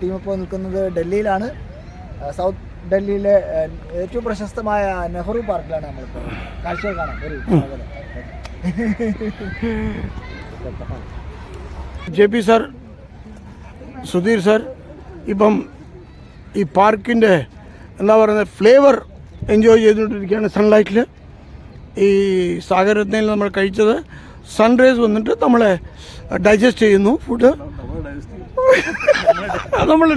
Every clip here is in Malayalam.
ടീം ഇപ്പോൾ നിൽക്കുന്നത് ഡൽഹിയിലാണ്. സൗത്ത് ഡൽഹിയിലെ ഏറ്റവും പ്രശസ്തമായ നെഹ്റു പാർക്കിലാണ് നമ്മളിപ്പോൾ കാഴ്ചകൾ കാണാൻ. ഒരു J P sir Sudhir sir ഇപ്പം ഈ പാർക്കിന്റെ എന്താ പറയുന്നത് ഫ്ലേവർ എൻജോയ് ചെയ്തുകൊണ്ടിരിക്കുകയാണ് സൺലൈറ്റിൽ. ഈ സാഗരത്നയിൽ നമ്മൾ കഴിച്ചത് സൺറൈസ് വന്നിട്ട് നമ്മളെ ഡൈജസ്റ്റ് ചെയ്യുന്നു ഫുഡ്. നമ്മൾ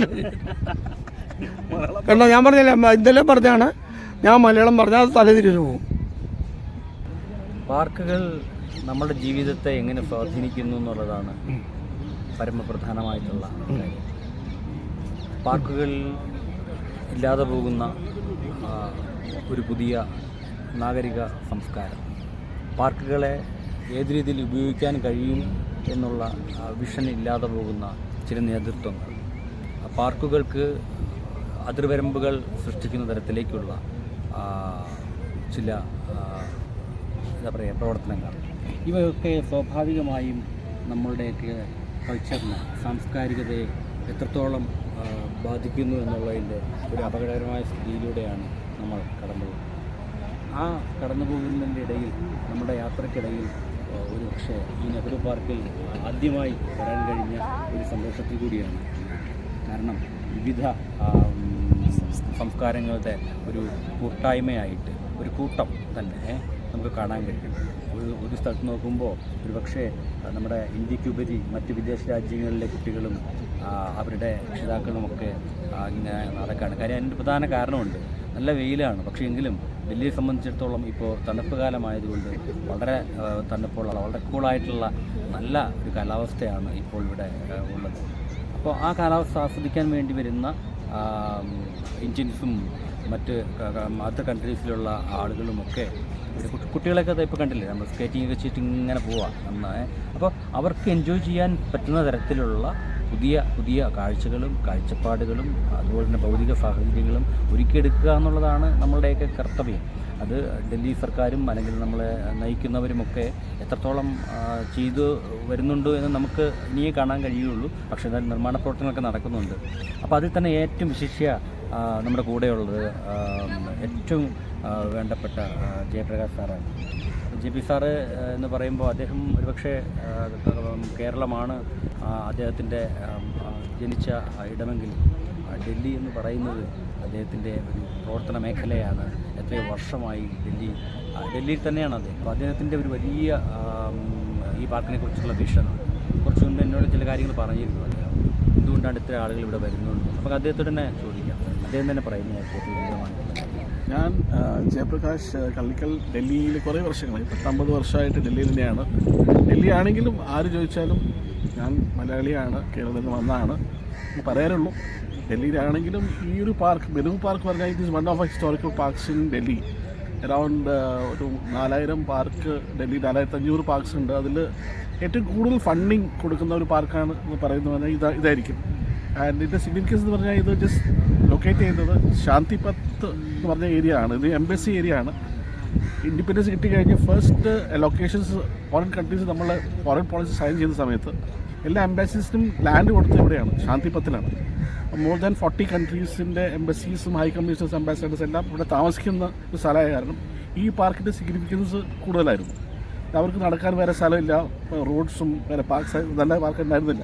കണ്ടോ ഞാൻ പറഞ്ഞില്ല ഇതെല്ലാം പറഞ്ഞാണ് ഞാൻ മലയാളം പറഞ്ഞാൽ അത് പോകും. പാർക്കുകൾ നമ്മുടെ ജീവിതത്തെ എങ്ങനെ സ്വാധീനിക്കുന്നു എന്നുള്ളതാണ് പരമപ്രധാനമായിട്ടുള്ള കാര്യം. പാർക്കുകൾ ഇല്ലാതെ പോകുന്ന ഒരു പുതിയ നാഗരിക സംസ്കാരം. പാർക്കുകളെ ഏത് രീതിയിൽ ഉപയോഗിക്കാൻ കഴിയും എന്നുള്ള വിഷൻ ഇല്ലാതെ പോകുന്ന ചില നേതൃത്വങ്ങൾ. പാർക്കുകൾക്ക് അതിർവരമ്പുകൾ സൃഷ്ടിക്കുന്ന തരത്തിലേക്കുള്ള ചില എന്താ പറയുക പ്രവർത്തനങ്ങൾ. ഇവയൊക്കെ സ്വാഭാവികമായും നമ്മളുടെയൊക്കെ കൾച്ചറിനെ സാംസ്കാരികതയെ എത്രത്തോളം ബാധിക്കുന്നു എന്നുള്ളതിന്റെ ഒരു അപകടകരമായ സ്ഥിതിയിലൂടെയാണ് നമ്മൾ കടന്നു പോകുന്നത് ആ കടന്നു പോകുന്നതിന്റെ ഇടയിൽ നമ്മുടെ യാത്രക്കിടയിൽ ഒരു പക്ഷേ ഈ നെഹ്റു പാർക്കിൽ ആദ്യമായി വരാൻ കഴിഞ്ഞ ഒരു സന്തോഷത്തിൽ കൂടിയാണ് കാരണം വിവിധ സംസ്കാരങ്ങളുടെ ഒരു കൂട്ടായ്മയായിട്ട് ഒരു കൂട്ടം തന്നെ നമുക്ക് കാണാൻ കഴിയും. ഒരു ഒരു സ്ഥലത്ത് നോക്കുമ്പോൾ ഒരു പക്ഷേ നമ്മുടെ ഇന്ത്യക്കുപരി മറ്റ് വിദേശ രാജ്യങ്ങളിലെ കുട്ടികളും അവരുടെ രക്ഷിതാക്കളുമൊക്കെ ഇങ്ങനെ നടക്കുകയാണ് കാര്യം അതിന്റെ പ്രധാന കാരണമുണ്ട്. നല്ല വെയിലാണ്. പക്ഷേ എങ്കിലും ഡൽഹിയെ സംബന്ധിച്ചിടത്തോളം ഇപ്പോൾ തണുപ്പ് കാലമായതുകൊണ്ട് വളരെ തണുപ്പുള്ള വളരെ കൂളായിട്ടുള്ള നല്ല ഒരു കാലാവസ്ഥയാണ് ഇപ്പോൾ ഇവിടെ ഉള്ളത്. അപ്പോൾ ആ കാലാവസ്ഥ ആസ്വദിക്കാൻ വേണ്ടി വരുന്ന ഇന്ത്യൻസും മറ്റ് അതർ കൺട്രീസിലുള്ള ആളുകളുമൊക്കെ കുട്ടികളൊക്കെ ഇപ്പോൾ കണ്ടില്ലേ നമ്മൾ സ്കേറ്റിംഗ് ഒക്കെ ചെയ്തിട്ട് ഇങ്ങനെ പോവാം നന്നായി. അപ്പോൾ അവർക്ക് എൻജോയ് ചെയ്യാൻ പറ്റുന്ന തരത്തിലുള്ള പുതിയ പുതിയ കാഴ്ചകളും കാഴ്ചപ്പാടുകളും അതുപോലെ തന്നെ ഭൗതിക സാഹചര്യങ്ങളും ഒരുക്കിയെടുക്കുക എന്നുള്ളതാണ് നമ്മളുടെയൊക്കെ കർത്തവ്യം. അത് ഡൽഹി സർക്കാരും അല്ലെങ്കിൽ നമ്മളെ നയിക്കുന്നവരുമൊക്കെ എത്രത്തോളം ചെയ്തു വരുന്നുണ്ട് എന്ന് നമുക്ക് ഇനിയേ കാണാൻ കഴിയുള്ളൂ പക്ഷേ എന്നാൽ നിർമ്മാണ പ്രവർത്തനങ്ങളൊക്കെ നടക്കുന്നുണ്ട്. അപ്പോൾ അതിൽ തന്നെ ഏറ്റവും വിശിഷ്യ നമ്മുടെ കൂടെയുള്ളത് ഏറ്റവും വേണ്ടപ്പെട്ട ജയപ്രകാശ് സാറാണ്. ജെ പി സാറ് എന്ന് പറയുമ്പോൾ അദ്ദേഹം ഒരുപക്ഷെ കേരളമാണ് അദ്ദേഹത്തിന്റെ ജനിച്ച ഇടമെങ്കിൽ ഡൽഹി എന്ന് പറയുന്നത് അദ്ദേഹത്തിന്റെ ഒരു പ്രവർത്തന മേഖലയാണ്. എത്രയോ വർഷമായി ഡൽഹി ഡൽഹിയിൽ തന്നെയാണ് അദ്ദേഹം. അപ്പോൾ അദ്ദേഹത്തിന്റെ ഒരു വലിയ ഈ പാർക്കിനെ കുറിച്ചുള്ള വിഷൻ കുറച്ച് മുമ്പ് എന്നോട് ചില കാര്യങ്ങൾ പറഞ്ഞിരുന്നു അദ്ദേഹം. എന്തുകൊണ്ടാണ് ഇത്ര ആളുകൾ ഇവിടെ വരുന്നത്? നമുക്ക് അദ്ദേഹത്തോട് തന്നെ ചോദിക്കാം. അദ്ദേഹം തന്നെ പറയുന്നത് ഏറ്റവും ഞാൻ ജയപ്രകാശ് കള്ളിക്കൽ ഡൽഹിയിൽ കുറേ വർഷങ്ങളായി പത്തമ്പത് വർഷമായിട്ട് ഡൽഹിയിൽ തന്നെയാണ്. ഡൽഹി ആണെങ്കിലും ആര് ചോദിച്ചാലും ഞാൻ മലയാളിയാണ് കേരളത്തിൽ നിന്ന് വന്നതാണ്. പറയാനുള്ളൂ ഡൽഹിയിലാണെങ്കിലും ഈ ഒരു പാർക്ക് മെനു പാർക്ക് പറഞ്ഞാൽ it is one of historical parks in Delhi. Around ഒരു നാലായിരം പാർക്ക് ഡൽഹി നാലായിരത്തി അഞ്ഞൂറ് പാർക്സ് ഉണ്ട്. അതിൽ ഏറ്റവും കൂടുതൽ ഫണ്ടിങ് കൊടുക്കുന്ന ഒരു പാർക്കാണ് എന്ന് പറയുന്നത് പറഞ്ഞാൽ ഇതാ ഇതായിരിക്കും. ആൻഡ് ഇതിന്റെ സിഗ്നിഫിക്കൻസ് എന്ന് പറഞ്ഞാൽ ഇത് ജസ്റ്റ് ലൊക്കേറ്റ് ചെയ്യുന്നത് ശാന്തിപത്ത് എന്ന് പറഞ്ഞ ഏരിയ ആണ്. ഇത് എംബസി ഏരിയ ആണ്. ഇൻഡിപെൻഡൻസ് കിട്ടിക്കഴിഞ്ഞ് ഫസ്റ്റ് ലൊക്കേഷൻസ് ഫോറിൻ കൺട്രീസ് നമ്മൾ ഫോറിൻ പോളിസി സൈൻ ചെയ്യുന്ന സമയത്ത് എല്ലാ എംബസീസിനും ലാൻഡ് കൊടുത്തത് ഇവിടെയാണ് ശാന്തിപത്തിലാണ്. മോർ ദാൻ ഫോർട്ടി കൺട്രീസിന്റെ എംബസീസും ഹൈ കമ്മീഷണേഴ്സ് അംബാസഡേഴ്സ് എല്ലാം ഇവിടെ താമസിക്കുന്ന ഒരു സ്ഥലമായ കാരണം ഈ പാർക്കിന്റെ സിഗ്നിഫിക്കൻസ് കൂടുതലായിരുന്നു. അവർക്ക് നടക്കാൻ വേറെ സ്ഥലമില്ല റോഡ്സും വേറെ പാർക്ക് നല്ല പാർക്ക് ഉണ്ടായിരുന്നില്ല.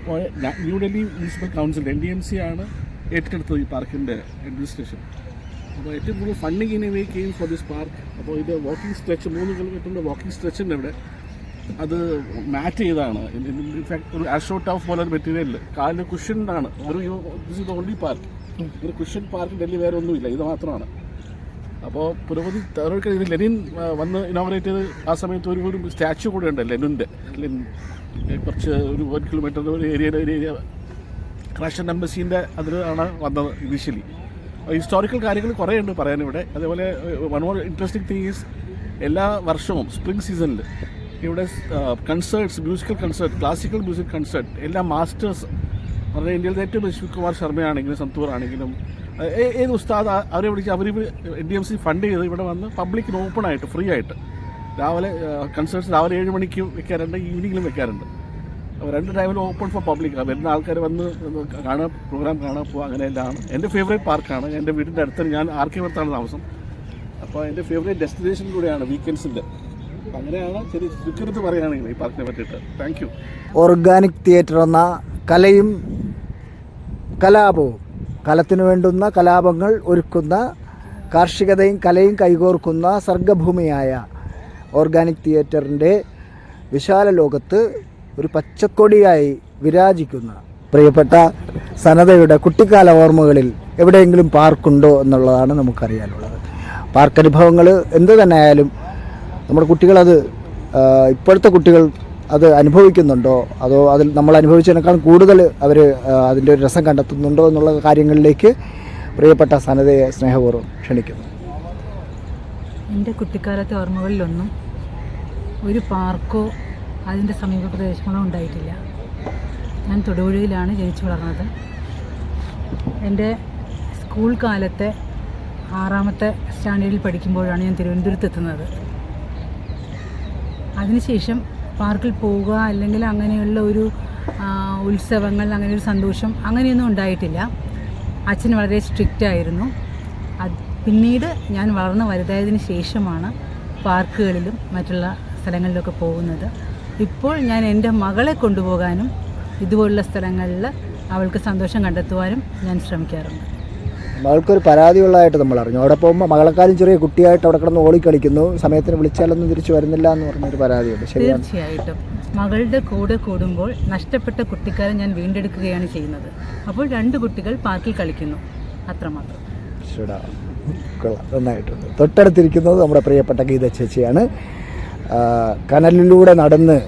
അപ്പോൾ New Delhi New Delhi Municipal Council N D M C ആണ് ഏറ്റെടുത്തത് ഈ പാർക്കിന്റെ അഡ്മിനിസ്ട്രേഷൻ അപ്പോൾ ഏറ്റവും കൂടുതൽ ഫണ്ടിങ് ഇനി way came for this park അപ്പോൾ ഇത് വാക്കിംഗ് സ്ട്രെച്ച് മൂന്ന് കിലോമീറ്ററിന്റെ വാക്കിംഗ് സ്ട്രെച്ചിന്റെ ഇവിടെ അത് മാറ്റ് ചെയ്താണ്. ഇൻഫാക്ട് ഒരു അഷോട്ട് ഓഫ് പോലെ ഒരു മെറ്റീരിയൽ കാലിന് കുഷ്യന്റാണ് ഒരു ദിസ് ഇസ് ഓൺലി പാർക്ക് ഒരു കുഷൻ പാർക്ക് ഡൽഹി വേറെ ഒന്നുമില്ല. ഇത് മാത്രമാണ്. അപ്പോൾ പുരോഗതി തേർഡ് ഇത് ലെനിൻ വന്ന് ഇനോഗ്രേറ്റ് ചെയ്ത് ആ സമയത്ത് ഒരു ഒരു സ്റ്റാച്ചു കൂടെ ഉണ്ട് ലെനിന്റെ. ലെനിൻ കുറച്ച് ഒരു ഒരു കിലോമീറ്റർ ഒരു ഏരിയയുടെ ഒരു ഏരിയ റഷ്യൻ എംബസീന്റെ അതിലാണ് വന്നത് ഇനീഷ്യലി ഹിസ്റ്റോറിക്കൽ കാര്യങ്ങൾ കുറേ ഉണ്ട് പറയാനിവിടെ. അതേപോലെ one more interesting thing is എല്ലാ വർഷവും സ്പ്രിംഗ് സീസണിൽ ഇവിടെ concerts musical concert classical music concert എല്ലാ മാസ്റ്റേഴ്സ് പറഞ്ഞാൽ ഇന്ത്യയിലെ ഏറ്റവും ശിവ് കുമാർ ശർമ്മയാണെങ്കിലും സന്തൂർ ആണെങ്കിലും ഏത് ഉസ്താദ് അവരെ വിളിച്ച് അവർ N D M C fund ചെയ്ത് ഇവിടെ വന്ന് പബ്ലിക്കിന് ഓപ്പൺ ആയിട്ട് ഫ്രീ ആയിട്ട്. രാവിലെ കൺസേർട്സ് രാവിലെ ഏഴ് മണിക്ക് വെക്കാറുണ്ട് ഈവനിങ്ങിലും വെക്കാറുണ്ട്. രണ്ട് ടൈമിലും ഓപ്പൺ ഫോർ പബ്ലിക് വരുന്ന ആൾക്കാർ വന്ന് കാണാൻ പ്രോഗ്രാം കാണാൻ പോകുക അങ്ങനെയെല്ലാം എന്റെ ഫേവറേറ്റ് പാർക്കാണ് എന്റെ വീടിന്റെ അടുത്ത് ഞാൻ ആർക്കിവർത്താണ് താമസം. അപ്പോൾ എന്റെ ഫേവറേറ്റ് ഡെസ്റ്റിനേഷൻ കൂടെയാണ് വീക്കെൻഡ്സിന്റെ അങ്ങനെയാണ് ശരി ചുരുക്കത്ത് പറയുകയാണെങ്കിൽ ഈ പാർക്കിനെ പറ്റിയിട്ട്. താങ്ക് യു ഓർഗാനിക് തിയേറ്റർ എന്ന കലയും കലാപവും കലത്തിനു വേണ്ടുന്ന കലാപങ്ങൾ ഒരുക്കുന്ന കാർഷികതയും കലയും കൈകോർക്കുന്ന സർഗഭൂമിയായ ഓർഗാനിക് തിയേറ്ററിന്റെ വിശാല ലോകത്ത് ഒരു പച്ചക്കൊടിയായി വിരാജിക്കുന്ന പ്രിയപ്പെട്ട സനതയുടെ കുട്ടിക്കാല ഓർമ്മകളിൽ എവിടെയെങ്കിലും പാർക്കുണ്ടോ എന്നുള്ളതാണ് നമുക്കറിയാനുള്ളത്. പാർക്ക് അനുഭവങ്ങൾ എന്ത് തന്നെ ആയാലും നമ്മുടെ കുട്ടികളത് ഇപ്പോഴത്തെ കുട്ടികൾ അത് അനുഭവിക്കുന്നുണ്ടോ? അതോ അതിൽ നമ്മൾ അനുഭവിച്ചതിനേക്കാളും കൂടുതൽ അവർ അതിന്റെ ഒരു രസം കണ്ടെത്തുന്നുണ്ടോ എന്നുള്ള കാര്യങ്ങളിലേക്ക് പ്രിയപ്പെട്ട സനതയെ സ്നേഹപൂർവം ക്ഷണിക്കുന്നു. എന്റെ കുട്ടിക്കാലത്തെ ഓർമ്മകളിലൊന്നും ഒരു പാർക്കോ അതിന്റെ സമീപ പ്രദേശങ്ങളോ ഉണ്ടായിട്ടില്ല. ഞാൻ തൊടുപുഴയിലാണ് ജനിച്ചു വളർന്നത്. എന്റെ സ്കൂൾ കാലത്തെ ആറാമത്തെ സ്റ്റാൻഡേർഡിൽ പഠിക്കുമ്പോഴാണ് ഞാൻ തിരുവനന്തപുരത്ത് എത്തുന്നത്. അതിനുശേഷം പാർക്കിൽ പോവുക അല്ലെങ്കിൽ അങ്ങനെയുള്ള ഒരു ഉത്സവങ്ങൾ അങ്ങനെ ഒരു സന്തോഷം അങ്ങനെയൊന്നും ഉണ്ടായിട്ടില്ല. അച്ഛൻ വളരെ സ്ട്രിക്റ്റ് ആയിരുന്നു. പിന്നീട് ഞാൻ വളർന്ന് വലുതായതിന് ശേഷമാണ് പാർക്കുകളിലും മറ്റുള്ള സ്ഥലങ്ങളിലൊക്കെ പോകുന്നത്. ഇപ്പോൾ ഞാൻ എന്റെ മകളെ കൊണ്ടുപോകാനും ഇതുപോലുള്ള സ്ഥലങ്ങളിൽ അവൾക്ക് സന്തോഷം കണ്ടെത്തുവാനും ഞാൻ ശ്രമിക്കാറുണ്ട്. മകൾക്കൊരു പരാതിയുള്ളതായിട്ട് നമ്മൾ അറിഞ്ഞു. അവിടെ പോകുമ്പോൾ മകളെക്കാളും ചെറിയ കുട്ടിയായിട്ട് അവിടെ കിടന്ന് ഓടിക്കളിക്കുന്നു സമയത്തിന് വിളിച്ചാലൊന്നും തിരിച്ചു വരുന്നില്ല എന്ന് പറഞ്ഞൊരു പരാതിയുണ്ട്. ശരിയാണ്. തീർച്ചയായിട്ടും. മകളുടെ കൂടെ കൂടുമ്പോൾ നഷ്ടപ്പെട്ട കുട്ടിക്കാരെ ഞാൻ വീണ്ടെടുക്കുകയാണ് ചെയ്യുന്നത്. അപ്പോൾ രണ്ട് കുട്ടികൾ പാർക്കിൽ കളിക്കുന്നു. അത്രമാത്രം. നന്നായിട്ടുണ്ട്. തൊട്ടടുത്തിരിക്കുന്നത് നമ്മുടെ പ്രിയപ്പെട്ട ഗീത ചേച്ചിയാണ്. കനലിലൂടെ നടന്ന്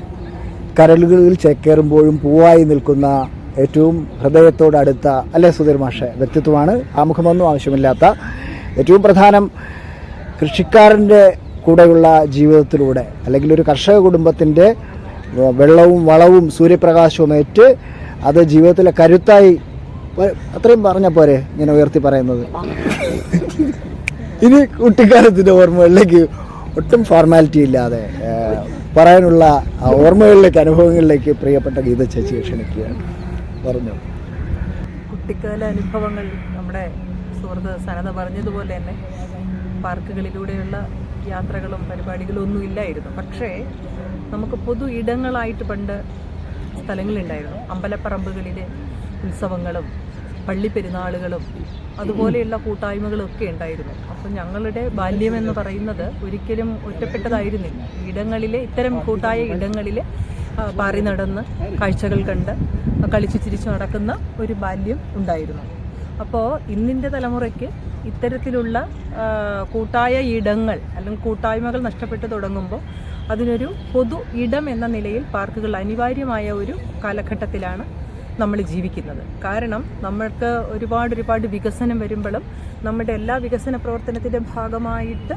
കരലുകളിൽ ചേക്കേറുമ്പോഴും പൂവായി നിൽക്കുന്ന ഏറ്റവും ഹൃദയത്തോടടുത്ത അല്ലെ സുധീർ മാഷെ? വ്യക്തിത്വമാണ്. ആമുഖമൊന്നും ആവശ്യമില്ലാത്ത ഏറ്റവും പ്രധാനം കൃഷിക്കാരന്റെ കൂടെയുള്ള ജീവിതത്തിലൂടെ അല്ലെങ്കിൽ ഒരു കർഷക കുടുംബത്തിന്റെ വെള്ളവും വളവും സൂര്യപ്രകാശവും ഏറ്റ് അത് ജീവിതത്തിലെ കരുത്തായി അത്രയും പറഞ്ഞ പോരെ ഇങ്ങനെ ഉയർത്തി പറയുന്നത്. ഇനി കുട്ടിക്കാലത്തിന്റെ ഓർമ്മകളിലേക്ക് ഒട്ടും ഫോർമാലിറ്റി ഇല്ലാതെ പറയാനുള്ള ഓർമ്മകളിലേക്ക് അനുഭവങ്ങളിലേക്ക് പ്രിയപ്പെട്ട ഗീത ചേച്ചി ക്ഷണിക്കുകയാണ്. പറഞ്ഞു. കുട്ടിക്കാല അനുഭവങ്ങൾ നമ്മുടെ സുഹൃത്ത് സനത പറഞ്ഞതുപോലെ തന്നെ പാർക്കുകളിലൂടെയുള്ള യാത്രകളും പരിപാടികളും ഒന്നും ഇല്ലായിരുന്നു. പക്ഷേ നമുക്ക് പൊതു ഇടങ്ങളായിട്ട് പണ്ട് സ്ഥലങ്ങളുണ്ടായിരുന്നു. അമ്പലപ്പറമ്പുകളിലെ ഉത്സവങ്ങളും പള്ളിപ്പെരുന്നാളുകളും അതുപോലെയുള്ള കൂട്ടായ്മകളും ഒക്കെ ഉണ്ടായിരുന്നു. അപ്പം ഞങ്ങളുടെ ബാല്യം എന്ന് പറയുന്നത് ഒരിക്കലും ഒറ്റപ്പെട്ടതായിരുന്നില്ല. ഇടങ്ങളിലെ ഇത്തരം കൂട്ടായ ഇടങ്ങളിൽ പാറി നടന്ന് കാഴ്ചകൾ കണ്ട് കളിച്ചു ചിരിച്ചു നടക്കുന്ന ഒരു ബാല്യം ഉണ്ടായിരുന്നു. അപ്പോൾ ഇന്നിന്റെ തലമുറയ്ക്ക് ഇത്തരത്തിലുള്ള കൂട്ടായ ഇടങ്ങൾ അല്ലെങ്കിൽ കൂട്ടായ്മകൾ നഷ്ടപ്പെട്ടു തുടങ്ങുമ്പോൾ അതിനൊരു പൊതു ഇടം എന്ന നിലയിൽ പാർക്കുകൾ അനിവാര്യമായ ഒരു കാലഘട്ടത്തിലാണ് നമ്മൾ ജീവിക്കുന്നത്. കാരണം നമ്മൾക്ക് ഒരുപാട് ഒരുപാട് വികസനം വരുമ്പോഴും നമ്മുടെ എല്ലാ വികസന പ്രവർത്തനത്തിന്റെ ഭാഗമായിട്ട്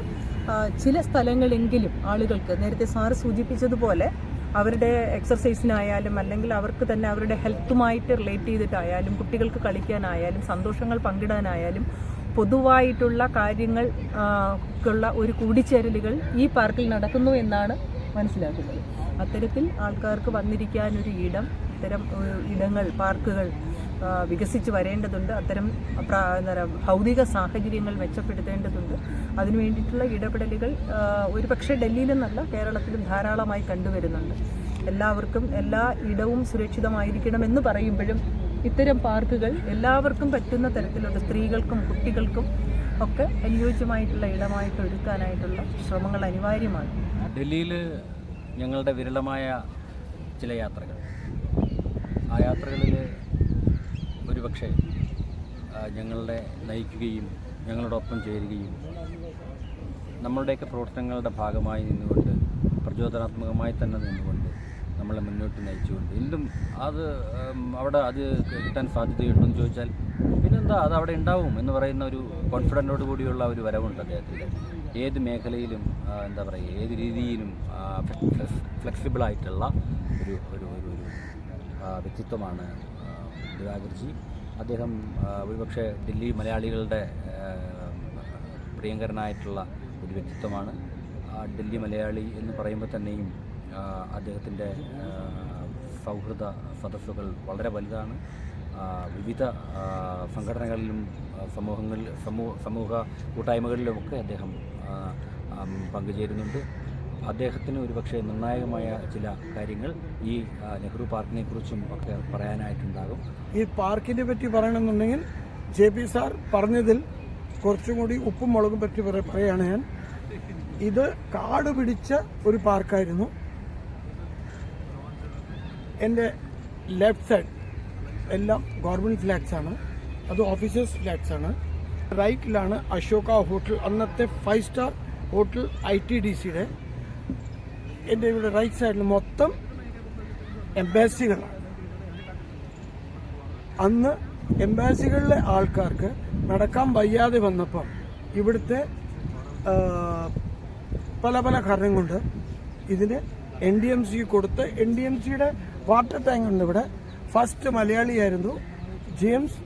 ചില സ്ഥലങ്ങളെങ്കിലും ആളുകൾക്ക് നേരത്തെ സാറ് സൂചിപ്പിച്ചതുപോലെ അവരുടെ എക്സർസൈസിനായാലും അല്ലെങ്കിൽ അവർക്ക് തന്നെ അവരുടെ ഹെൽത്തുമായിട്ട് റിലേറ്റ് ചെയ്തിട്ടായാലും കുട്ടികൾക്ക് കളിക്കാനായാലും സന്തോഷങ്ങൾ പങ്കിടാനായാലും പൊതുവായിട്ടുള്ള കാര്യങ്ങൾ ആ, ഒരു കൂടിച്ചേരലുകൾ ഈ പാർക്കിൽ നടക്കുന്നു എന്നാണ് മനസ്സിലാക്കുന്നത്. അത്തരത്തിൽ ആൾക്കാർക്ക് വന്നിരിക്കാനൊരു ഇടം ഇത്തരം ഇടങ്ങൾ പാർക്കുകൾ വികസിച്ച് വരേണ്ടതുണ്ട്. അത്തരം എന്താ പറയുക, ഭൗതിക സാഹചര്യങ്ങൾ മെച്ചപ്പെടുത്തേണ്ടതുണ്ട്. അതിനു വേണ്ടിയിട്ടുള്ള ഇടപെടലുകൾ ഒരു പക്ഷേ ഡൽഹിയിലെന്നല്ല കേരളത്തിലും ധാരാളമായി കണ്ടുവരുന്നുണ്ട്. എല്ലാവർക്കും എല്ലാ ഇടവും സുരക്ഷിതമായിരിക്കണമെന്ന് പറയുമ്പോഴും ഇത്തരം പാർക്കുകൾ എല്ലാവർക്കും പറ്റുന്ന തരത്തിലുള്ള സ്ത്രീകൾക്കും കുട്ടികൾക്കും ഒക്കെ അനുയോജ്യമായിട്ടുള്ള ഇടമായിട്ട് ഒരുക്കാനായിട്ടുള്ള ശ്രമങ്ങൾ അനിവാര്യമാണ്. ഡൽഹിയിൽ ഞങ്ങളുടെ വിരളമായ ചില യാത്രകൾ. ആ യാത്രകളിൽ ഒരുപക്ഷെ ഞങ്ങളുടെ നയിക്കുകയും ഞങ്ങളോടൊപ്പം ചേരുകയും നമ്മളുടെയൊക്കെ പ്രവർത്തനങ്ങളുടെ ഭാഗമായി നിന്നുകൊണ്ട് പ്രചോദനാത്മകമായി തന്നെ നിന്നുകൊണ്ട് നമ്മളെ മുന്നോട്ട് നയിച്ചുകൊണ്ട് എന്തും അത് അവിടെ അത് കിട്ടാൻ സാധ്യതയുണ്ടോ എന്ന് ചോദിച്ചാൽ പിന്നെന്താ അത് അവിടെ ഉണ്ടാവും എന്ന് പറയുന്ന ഒരു കോൺഫിഡന്റോട് കൂടിയുള്ള ഒരു വരവുണ്ട് അദ്ദേഹത്തിന്റെ ഏത് മേഖലയിലും എന്താ പറയുക ഏത് രീതിയിലും ഫ്ലെക്സിബിളായിട്ടുള്ള ഒരു ഒരു ഒരു ഒരു വ്യക്തിത്വമാണ് ദിവാകർജി അദ്ദേഹം ഒരുപക്ഷെ ദില്ലി മലയാളികളുടെ പ്രിയങ്കരനായിട്ടുള്ള ഒരു വ്യക്തിത്വമാണ്. ഡൽഹി മലയാളി എന്ന് പറയുമ്പോൾ തന്നെയും അദ്ദേഹത്തിന്റെ സൗഹൃദ സദസ്സുകൾ വളരെ വലുതാണ്. വിവിധ സംഘടനകളിലും സമൂഹങ്ങളിൽ സമൂഹ സമൂഹ കൂട്ടായ്മകളിലുമൊക്കെ അദ്ദേഹം പങ്കുചേരുന്നുണ്ട്. അദ്ദേഹത്തിന് ഒരുപക്ഷെ നിർണായകമായ ചില കാര്യങ്ങൾ ഈ നെഹ്റു പാർക്കിനെ കുറിച്ചും ഒക്കെ പറയാനായിട്ടുണ്ടാകും. ഈ പാർക്കിനെ പറ്റി പറയണമെന്നുണ്ടെങ്കിൽ ജെ പി സാർ പറഞ്ഞതിൽ കുറച്ചും കൂടി ഉപ്പും മുളകും പറ്റി പറ- പറയുകയാണ് ഞാൻ. ഇത് കാട് പിടിച്ച ഒരു പാർക്കായിരുന്നു. എന്റെ ലെഫ്റ്റ് സൈഡ്. എല്ലാം ഗവൺമെന്റ് ഫ്ലാറ്റ്സ് ആണ്. അത് ഓഫീസേഴ്സ് ഫ്ലാറ്റ്സ് ആണ്. റൈറ്റിലാണ് അശോക ഹോട്ടൽ അന്നത്തെ five star hotel I T D സിയുടെ എന്റെ ഇവിടെ റൈറ്റ് സൈഡിൽ മൊത്തം എംബാസികളാണ് അന്ന് എംബാസികളിലെ ആൾക്കാർക്ക് നടക്കാൻ വയ്യാതെ വന്നപ്പം ഇവിടുത്തെ പല പല കാരണം കൊണ്ട് ഇതിന് എൻ ഡി എം സി കൊടുത്ത് എൻ ഡി എം സിയുടെ വാട്ടർ ടാങ്ക് ഉണ്ട് ഇവിടെ. ഫസ്റ്റ് മലയാളിയായിരുന്നു ജെയിംസ്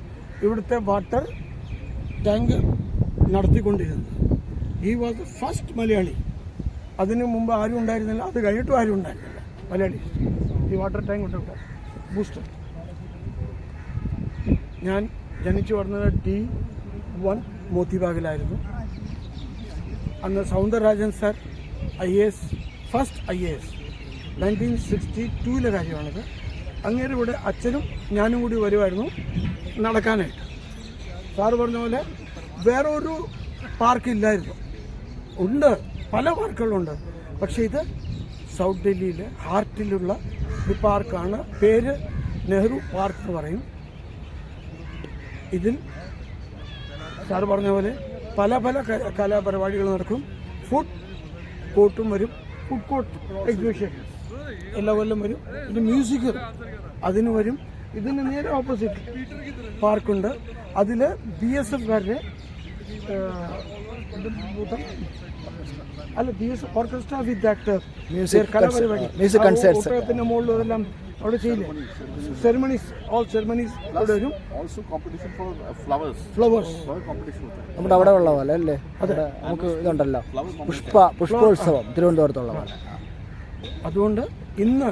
ഇവിടുത്തെ വാട്ടർ ടാങ്ക് നടത്തിക്കൊണ്ടിരുന്നത്. ഈ വാസ് ഫസ്റ്റ് മലയാളി. അതിനു മുമ്പ് ആരും ഉണ്ടായിരുന്നില്ല അത് കഴിഞ്ഞിട്ടും ആരും ഉണ്ടായിരുന്നില്ല. മലയാളി. ഈ വാട്ടർ ടാങ്ക് ഉണ്ട് ബൂസ്റ്റർ. ഞാൻ ജനിച്ചു വളർന്നത് ടി വൺ മോത്തിബാഗിലായിരുന്നു. അന്ന് Soundararajan sir I S first I A S nineteen sixty ടൂവിലെ കാര്യമാണിത്. അങ്ങേരെ കൂടെ അച്ഛനും ഞാനും കൂടി വരുമായിരുന്നു നടക്കാനായിട്ട്. സാറ് പറഞ്ഞ പോലെ വേറെ ഒരു പാർക്ക് ഇല്ലായിരുന്നു ഉണ്ട് പല പാർക്കുകളുണ്ട്. പക്ഷേ ഇത് സൗത്ത് ഡൽഹിയിലെ ഹാർട്ടിലുള്ള ഒരു പാർക്കാണ്. പേര് നെഹ്റു പാർക്ക് എന്ന് പറയും. ഇതിൽ സാർ പറഞ്ഞ പോലെ പല പല കലാപരിപാടികൾ നടക്കും. ഫുഡ് കോർട്ടും വരും. ഫുഡ് കോർട്ട് എക്സിബിഷൻ എല്ലാ കൊല്ലം വരും. പിന്നെ മ്യൂസിക് അതിന് വരും. ഇതിന് നേരെ ഓപ്പോസിറ്റ് പാർക്കുണ്ട് അതിൽ ബി എസ് എഫുകാരുടെ അല്ല B S orchestra with actor Music കലാപരിപാടി. മുകളിൽ അതെല്ലാം അവിടെ ചെയ്യില്ലേ? സെറമണീസ് ഓൾ സെറമണീസ് അവിടെ വരും. Also competition for flowers flowers competition നമ്മുടെ അവിടെ ഉള്ള പോലെ അല്ലേ? അതെ. നമുക്ക് ഇതുണ്ടല്ലോ. പുഷ്പ പുഷ്പോത്സവം തിരുവനന്തപുരത്തുള്ള പോലെ. അതുകൊണ്ട് ഇന്ന്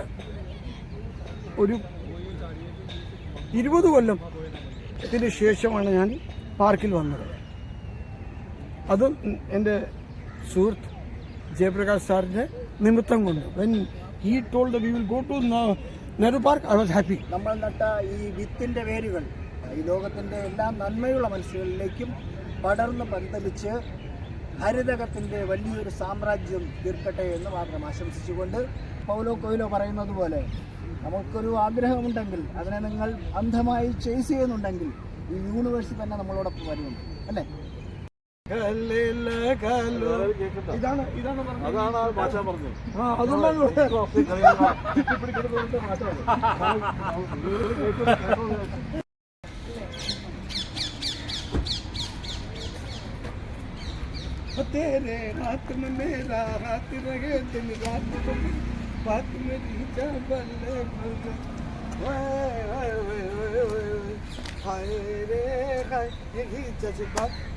ഒരു ഇരുപത് കൊല്ലം ത്തിന് ശേഷമാണ് ഞാൻ പാർക്കിൽ വന്നത്. അതും എന്റെ സുഹൃത്ത് ജയപ്രകാശ് സാറിന്റെ നിമിത്തം കൊണ്ട്. When he told we will go to Nehru park I was happy നമ്മൾ നട്ട ഈ വിത്തിന്റെ വേരുകൾ ഈ ലോകത്തിന്റെ എല്ലാ നന്മയുള്ള മനസ്സുകളിലേക്കും പടർന്ന് പന്തലിച്ച് ഹരിതകത്തിന്റെ വലിയൊരു സാമ്രാജ്യം തീർക്കട്ടെ എന്ന് മാത്രം ആശംസിച്ചുകൊണ്ട് പൗലോ കൊയിലോ പറയുന്നത് പോലെ നമുക്കൊരു ആഗ്രഹമുണ്ടെങ്കിൽ അതിനെ നിങ്ങൾ അന്ധമായി ചേസ് ചെയ്യുന്നുണ്ടെങ്കിൽ ഈ യൂണിവേഴ്സ് തന്നെ നമ്മളോടൊപ്പം വരുന്നുണ്ട് അല്ലേ? ഇതാണ് ഇതാണ് പറഞ്ഞത്. അതാണ് പറഞ്ഞത്. അതുകൊണ്ടാണ് तेरे हाथ में मेरा हाथ रहे दिन रात बात मेरी जा बल्ले हाय रे हाय यही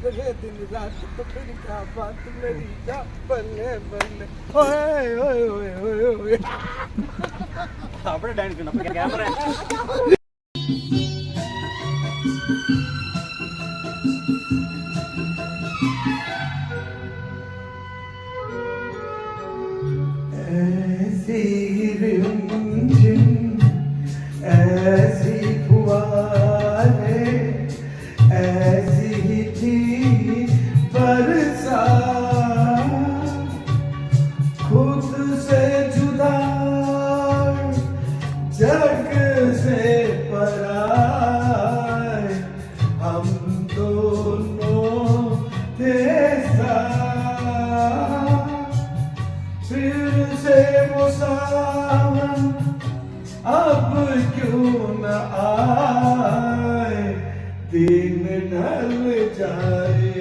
रहे दिन रात तो फिर क्या? बात मेरी जा बल्ले बल्ले। जा रे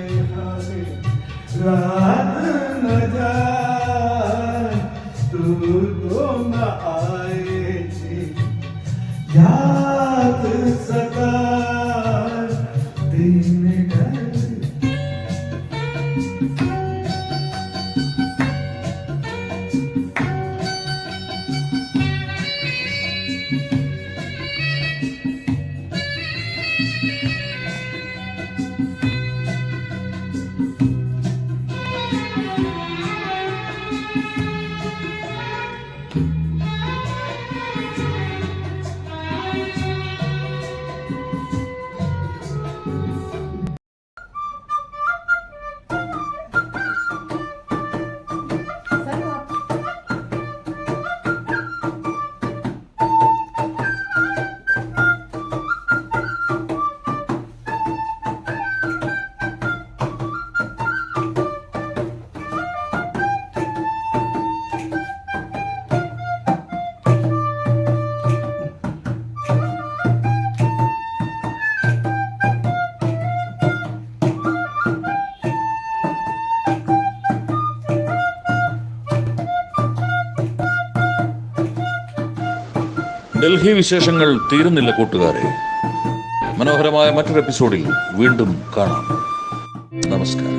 ഡൽഹി വിശേഷങ്ങൾ തീരുന്നില്ല കൂട്ടുകാരെ. മനോഹരമായ മറ്റൊരു എപ്പിസോഡിൽ വീണ്ടും കാണാം. നമസ്കാരം.